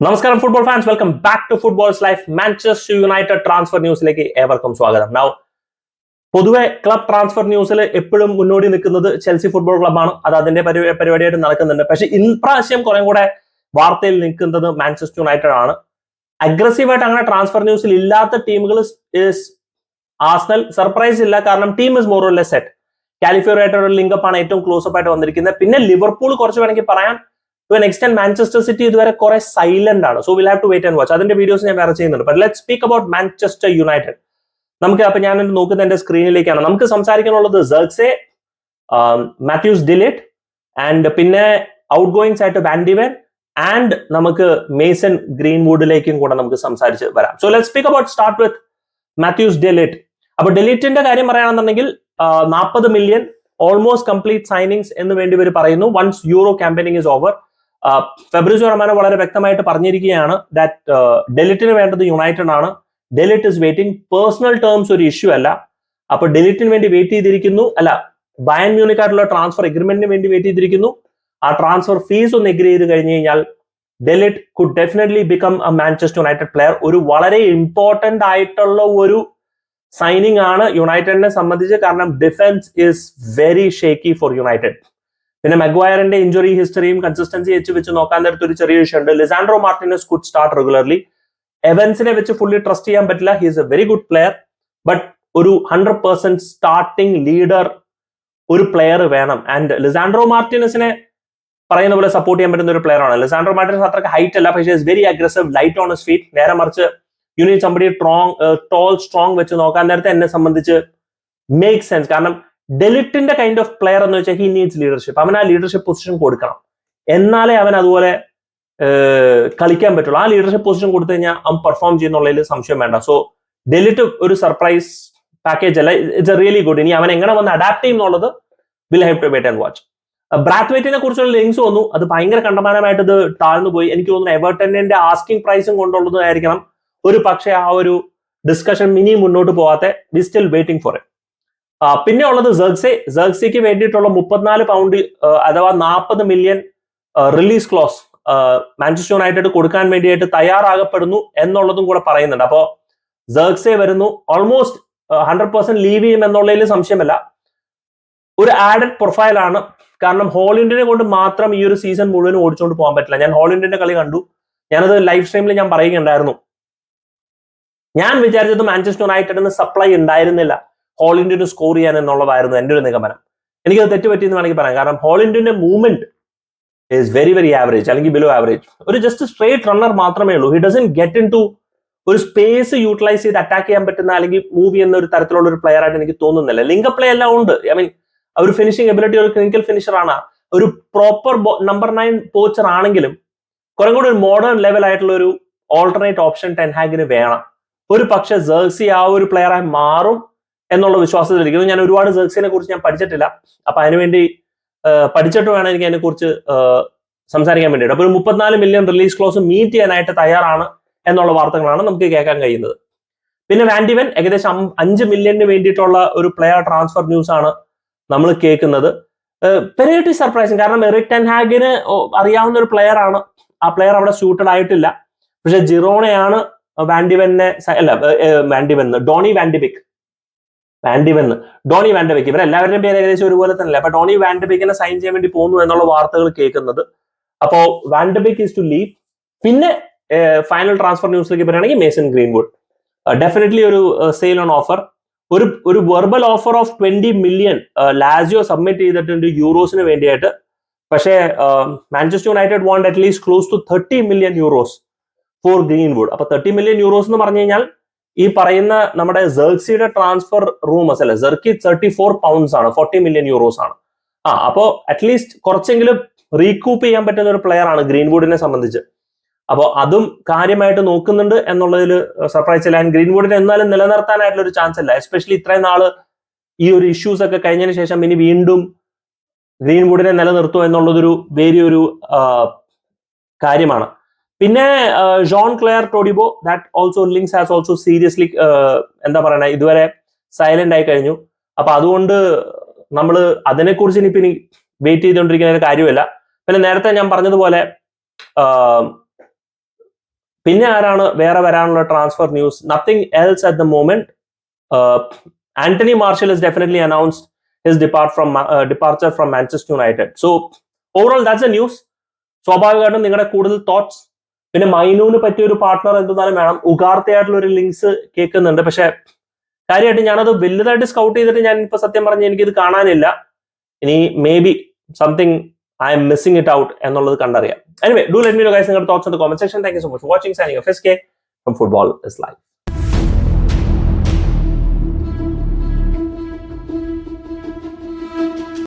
നമസ്കാരം football fans welcome back to football's life Manchester United transfer ന്യൂസിലേക്ക് ഏവർക്കും സ്വാഗതം. നൗ പൊതുവെ ക്ലബ് ട്രാൻസ്ഫർ ന്യൂസിൽ എപ്പോഴും മുന്നോടി നിൽക്കുന്നത് ചെൽസി ഫുട്ബോൾ ക്ലബ്ബാണ് അത് അതിന്റെ പരി- പരിപാടിയായിട്ട് നടക്കുന്നുണ്ട്. പക്ഷെ ഇപ്രാവശ്യം കുറേ കൂടെ വാർത്തയിൽ നിൽക്കുന്നത് മാഞ്ചസ്റ്റർ യുണൈറ്റഡ് ആണ്. അഗ്രസീവായിട്ട് അങ്ങനെ ട്രാൻസ്ഫർ ന്യൂസിൽ ഇല്ലാത്ത ടീമുകൾ ആസ്നൽ സർപ്രൈസ് ഇല്ല. കാരണം team is more less set qualifier ആയിട്ടുള്ള ലിങ്കപ്പ് ആണ് ഏറ്റവും ക്ലോസ് അപ്പ് ആയിട്ട് വന്നിരിക്കുന്നത്. പിന്നെ ലിവർപൂൾ കുറച്ച് വേണമെങ്കിൽ പറയാം. To an extent Manchester City ഇതുവരെ കുറെ സൈലന്റ് ആണ്. So will have to wait and watch അതിന്റെ വീഡിയോസ് ഞാൻ വേറെ ചെയ്യുന്നുണ്ട്. But let speak about Manchester United നമുക്ക് അപ്പൊ ഞാൻ നോക്കുന്ന എന്റെ സ്ക്രീനിലേക്കാണ് നമുക്ക് സംസാരിക്കാനുള്ളത് Zirkzee Matthijs de Ligt and പിന്നെ ഔട്ട് ഗോയിങ്സ് ആയിട്ട് വാൻഡിവൻ ആൻഡ് നമുക്ക് മേസൺ ഗ്രീൻവുഡിലേക്കും കൂടെ നമുക്ക് സംസാരിച്ച് വരാം. So let speak about start with Matthijs de Ligt അപ്പൊ ഡെലിറ്റിന്റെ കാര്യം പറയുകയാണെന്നുണ്ടെങ്കിൽ നാൽപ്പത് മില്യൺ ഓൾമോസ്റ്റ് കംപ്ലീറ്റ് സൈനിങ്സ് എന്ന് വേണ്ടി ഇവർ പറയുന്നു. Once euro campaigning is over Fabrizio റഹ്മാനെ വളരെ വ്യക്തമായിട്ട് പറഞ്ഞിരിക്കുകയാണ് ദാറ്റ് ഡെലിറ്റിന് വേണ്ടത് യുണൈറ്റഡ് ആണ്. De Ligt is waiting personal terms ഒരു ഇഷ്യൂ അല്ല. അപ്പൊ ഡെലിറ്റിന് വേണ്ടി വെയിറ്റ് ചെയ്തിരിക്കുന്നു. അല്ല ബയൻ മ്യൂണിക്കായിട്ടുള്ള ട്രാൻസ്ഫർ എഗ്രിമെന്റിന് വേണ്ടി വെയിറ്റ് ചെയ്തിരിക്കുന്നു. ആ ട്രാൻസ്ഫർ ഫീസ് ഒന്ന് എഗ്രി ചെയ്ത് കഴിഞ്ഞ് കഴിഞ്ഞാൽ de Ligt could definitely become a Manchester United player ഒരു വളരെ ഇമ്പോർട്ടന്റ് ആയിട്ടുള്ള ഒരു സൈനിങ് ആണ് യുണൈറ്റഡിനെ സംബന്ധിച്ച്. കാരണം defence is very shaky for United പിന്നെ മെഗ്വയറിന്റെ ഇഞ്ചുറി ഹിസ്റ്ററിയും കൺസിസ്റ്റൻസി വെച്ച് വെച്ച് നോക്കാൻ നേരത്തെ ഒരു ചെറിയ വിഷയം ഉണ്ട്. Lisandro Martinez could start regularly എവൻസിനെ വെച്ച് ഫുള്ളി ട്രസ്റ്റ് ചെയ്യാൻ പറ്റില്ല. He's a very good player but ഒരു ഹൺഡ്രഡ് പെർസെന്റ് സ്റ്റാർട്ടിംഗ് ലീഡർ ഒരു പ്ലെയർ വേണം. ആൻഡ് ലിസാൻഡ്രോ മാർട്ടിനസിനെ പറയുന്ന പോലെ സപ്പോർട്ട് ചെയ്യാൻ പറ്റുന്ന ഒരു പ്ലെയർ ആണ്. ലിസാൻഡ്രോ മാർട്ടിനസ് അത്രയ്ക്ക് ഹൈറ്റ് അല്ല പക്ഷേ is very aggressive light on speed നേരെ മറിച്ച് United somebody strong tall strong വെച്ച് നോക്കാൻ നേരത്തെ എന്നെ സംബന്ധിച്ച് മേക്ക് സെൻസ് കാരണം ഡെലിറ്റിന്റെ കൈൻഡ് ഓഫ് പ്ലെയർ എന്ന് വെച്ചാൽ ഹി നീഡ്സ് ലീഡർഷിപ്പ് അവൻ ആ ലീഡർഷിപ്പ് പൊസിഷൻ കൊടുക്കണം. എന്നാലേ അവൻ അതുപോലെ കളിക്കാൻ പറ്റുള്ളൂ. ആ ലീഡർഷിപ്പ് പൊസിഷൻ കൊടുത്തു കഴിഞ്ഞാൽ അവൻ പെർഫോം ചെയ്യുന്നുള്ളതിൽ സംശയം വേണ്ട. സോ ഡെലിറ്റ് ഒരു സർപ്രൈസ് പാക്കേജ് അല്ല. ഇറ്റ്സ് എ റിയലി ഗുഡ് ഇനി അവൻ എങ്ങനെ വന്ന് adapt ചെയ്യുന്നുള്ളത് will have to wait and watch ബ്രാത്ത്വൈറ്റിനെ കുറിച്ചുള്ള ലിങ്ക്സ് വന്നു. അത് ഭയങ്കര കണ്ടമാനമായിട്ട് ഇത് താഴ്ന്നു പോയി. എനിക്ക് തോന്നുന്നു എവർട്ടന്റെ ആസ്കിംഗ് പ്രൈസും കൊണ്ടുള്ളതായിരിക്കണം ഒരു പക്ഷേ ആ ഒരു ഡിസ്കഷൻ ഇനി മുന്നോട്ട് പോവാത്ത. We still waiting for it പിന്നെ ഉള്ളത് സെർക്സെ സെർക്സിക്ക് വേണ്ടിയിട്ടുള്ള മുപ്പത്തിനാല് പൗണ്ട് അഥവാ നാൽപ്പത് million release clause Manchester United കൊടുക്കാൻ വേണ്ടിയിട്ട് തയ്യാറാകപ്പെടുന്നു എന്നുള്ളതും കൂടെ പറയുന്നുണ്ട്. അപ്പോ സെർക്സെ വരുന്നു. ഓൾമോസ്റ്റ് ഹൺഡ്രഡ് പെർസെന്റ് ലീവ് ചെയ്യും എന്നുള്ളതിൽ സംശയമല്ല. ഒരു ആഡഡ് പ്രൊഫൈലാണ് കാരണം ഹോളിൻഡിനെ കൊണ്ട് മാത്രം ഈ ഒരു സീസൺ മുഴുവൻ ഓടിച്ചുകൊണ്ട് പോകാൻ പറ്റില്ല. ഞാൻ ഹോളിൻഡിന്റെ കളി കണ്ടു. ഞാനത് ലൈവ് സ്ട്രീമിൽ ഞാൻ പറയുകയുണ്ടായിരുന്നു. ഞാൻ വിചാരിച്ചത് മാഞ്ചസ്റ്റർ യുണൈറ്റഡിന് സപ്ലൈ ഉണ്ടായിരുന്നില്ല. ഹോളിൻഡിന് സ്കോർ ചെയ്യാൻ എന്നുള്ളതായിരുന്നു എന്റെ ഒരു നിഗമനം. എനിക്കത് തെറ്റുപറ്റിയെന്ന് വേണമെങ്കിൽ പറയാം. കാരണം whole ഇന്ത്യന്റെ movement is very very average അല്ലെങ്കിൽ ബിലോ ആവറേജ് ഒരു ജസ്റ്റ് സ്ട്രേറ്റ് റണ്ണർ മാത്രമേ ഉള്ളൂ. He doesn't get in to ഒരു സ്പേസ് യൂട്ടിലൈസ് ചെയ്ത് അറ്റാക്ക് ചെയ്യാൻ പറ്റുന്ന അല്ലെങ്കിൽ മൂവ് ചെയ്യുന്ന ഒരു തരത്തിലുള്ള ഒരു പ്ലെയർ ആയിട്ട് എനിക്ക് തോന്നുന്നില്ല. ലിങ്ക് പ്ലേ എല്ലാം ഉണ്ട്. ഐ മീൻ ഒരു ഫിനിഷിംഗ് എബിലിറ്റി ഒരു ക്ലിനിക്കൽ ഫിനിഷർ ആണ്. ഒരു പ്രോപ്പർ നമ്പർ നയൻ പോച്ചർ ആണെങ്കിലും കുറെ കൂടി ഒരു മോഡേൺ ലെവൽ ആയിട്ടുള്ള ഒരു ഓൾട്ടർനേറ്റ് ഓപ്ഷൻ ടെൻഹാഗിന് വേണം. ഒരു പക്ഷെ ജേഴ്സി ആ ഒരു പ്ലെയറായി മാറും. എന്നുള്ള വിശ്വാസത്തിലിരിക്കുന്നു. ഞാൻ ഒരുപാട് സെർക്സിനെ കുറിച്ച് ഞാൻ പഠിച്ചിട്ടില്ല. അപ്പൊ അതിനുവേണ്ടി പഠിച്ചിട്ട് വേണം എനിക്ക് അതിനെ കുറിച്ച് സംസാരിക്കാൻ വേണ്ടിയിട്ട്. അപ്പൊ മുപ്പത്തിനാല് മില്യൺ റിലീസ് ക്ലോസ് മീറ്റ് ചെയ്യാനായിട്ട് തയ്യാറാണ് എന്നുള്ള വാർത്തകളാണ് നമുക്ക് കേൾക്കാൻ കഴിയുന്നത്. പിന്നെ വാൻഡിവൻ ഏകദേശം അഞ്ച് മില്യണിന് വേണ്ടിയിട്ടുള്ള ഒരു പ്ലെയർ ട്രാൻസ്ഫർ ന്യൂസ് ആണ് നമ്മൾ കേൾക്കുന്നത്. പെരേറ്റി സർപ്രൈസിങ് കാരണം എറിക് ടെൻഹാഗിന് അറിയാവുന്ന ഒരു പ്ലെയർ ആണ്. ആ പ്ലെയർ അവിടെ സ്യൂട്ടഡ് ആയിട്ടില്ല. പക്ഷെ ജിറോണയാണ് വാൻഡിവനെ അല്ല വാൻഡിവൻ ഡോണി വാൻഡിബിക് വാൻഡിവെന്ന്. ഡോണി വാൻഡബിക്ക്. ഇവരെല്ലാവരുടെയും പേര് ഏകദേശം ഒരുപോലെ തന്നെ അപ്പൊ ഡോണി വാൻഡബിക്കിനെ സൈൻ ചെയ്യാൻ വേണ്ടി പോകുന്നു എന്നുള്ള വാർത്തകൾ കേൾക്കുന്നത്. അപ്പോ Van de Beek is to leave പിന്നെ ഫൈനൽ ട്രാൻസ്ഫർ ന്യൂസിലേക്ക് പറയുകയാണെങ്കിൽ മേസൺ ഗ്രീൻവുഡ് ഡെഫിനറ്റ്ലി ഒരു സെയിൽ ഓൺ ഓഫർ ഒരു ഒരു verbal offer of twenty million Lazio submit ചെയ്തിട്ടുണ്ട് യൂറോസിന് വേണ്ടിയിട്ട് പക്ഷേ Manchester United want at least close to thirty million euros for Greenwood അപ്പൊ തേർട്ടി മില്യൺ യൂറോസ് എന്ന് പറഞ്ഞു കഴിഞ്ഞാൽ ഈ പറയുന്ന നമ്മുടെ ജെർക്സിയുടെ ട്രാൻസ്ഫർ റൂമസ് അല്ലെ? ജെർക്കി തേർട്ടി ഫോർ പൗണ്ട്സ് ആണ് ഫോർട്ടി മില്യൺ യൂറോസ് ആണ്. ആ അപ്പോ അറ്റ്ലീസ്റ്റ് കുറച്ചെങ്കിലും റീകൂപ്പ് ചെയ്യാൻ പറ്റുന്ന ഒരു പ്ലെയർ ആണ് ഗ്രീൻവുഡിനെ സംബന്ധിച്ച്. അപ്പോൾ അതും കാര്യമായിട്ട് നോക്കുന്നുണ്ട് എന്നുള്ളതിൽ സർപ്രൈസ് ഇല്ല ആൻഡ് ഗ്രീൻവുഡിനെ എന്നാലും നിലനിർത്താനായിട്ടുള്ള ഒരു ചാൻസ് ഇല്ല എസ്പെഷ്യലി ഇത്രയും നാൾ ഈ ഒരു ഇഷ്യൂസ് ഒക്കെ കഴിഞ്ഞതിന് ശേഷം ഇനി വീണ്ടും ഗ്രീൻവുഡിനെ നിലനിർത്തുക എന്നുള്ളതൊരു വലിയൊരു കാര്യമാണ്. പിന്നെ Jean Clair Todibo that also links has also seriously എന്താ പറയണ ഇതുവരെ സൈലന്റ് ആയി കഴിഞ്ഞു. അപ്പൊ അതുകൊണ്ട് നമ്മൾ അതിനെക്കുറിച്ച് ഇനി വെയിറ്റ് ചെയ്തുകൊണ്ടിരിക്കുന്ന ഒരു കാര്യമല്ല പിന്നെ നേരത്തെ ഞാൻ പറഞ്ഞതുപോലെ പിന്നെ ആരാണ് വേറെ വരാനുള്ള transfer news nothing else at the moment Anthony Martial is definitely announced his depart from departure from Manchester United so overall that's a news സ്വാഭാവികമായിട്ടും നിങ്ങളുടെ കൂടുതൽ തോട്ട്സ് പിന്നെ മൈനൂന് പറ്റിയ ഒരു പാർട്ട്ണർ എന്തെന്നാലും വേണം. ഉഗാർത്തയായിട്ടുള്ള ഒരു ലിങ്ക്സ് കേൾക്കുന്നുണ്ട്. പക്ഷെ കാര്യമായിട്ട് ഞാനത് വലുതായിട്ട് സ്കൗട്ട് ചെയ്തിട്ട് ഞാൻ ഇപ്പൊ സത്യം പറഞ്ഞ് എനിക്കിത് കാണാനില്ല. ഇനി may be something I'm missing it out എന്നുള്ളത് കണ്ടറിയാം. Anyway do let me guys നിങ്ങളുടെ thoughts in the comment section thank you so much watching signing S K from football is life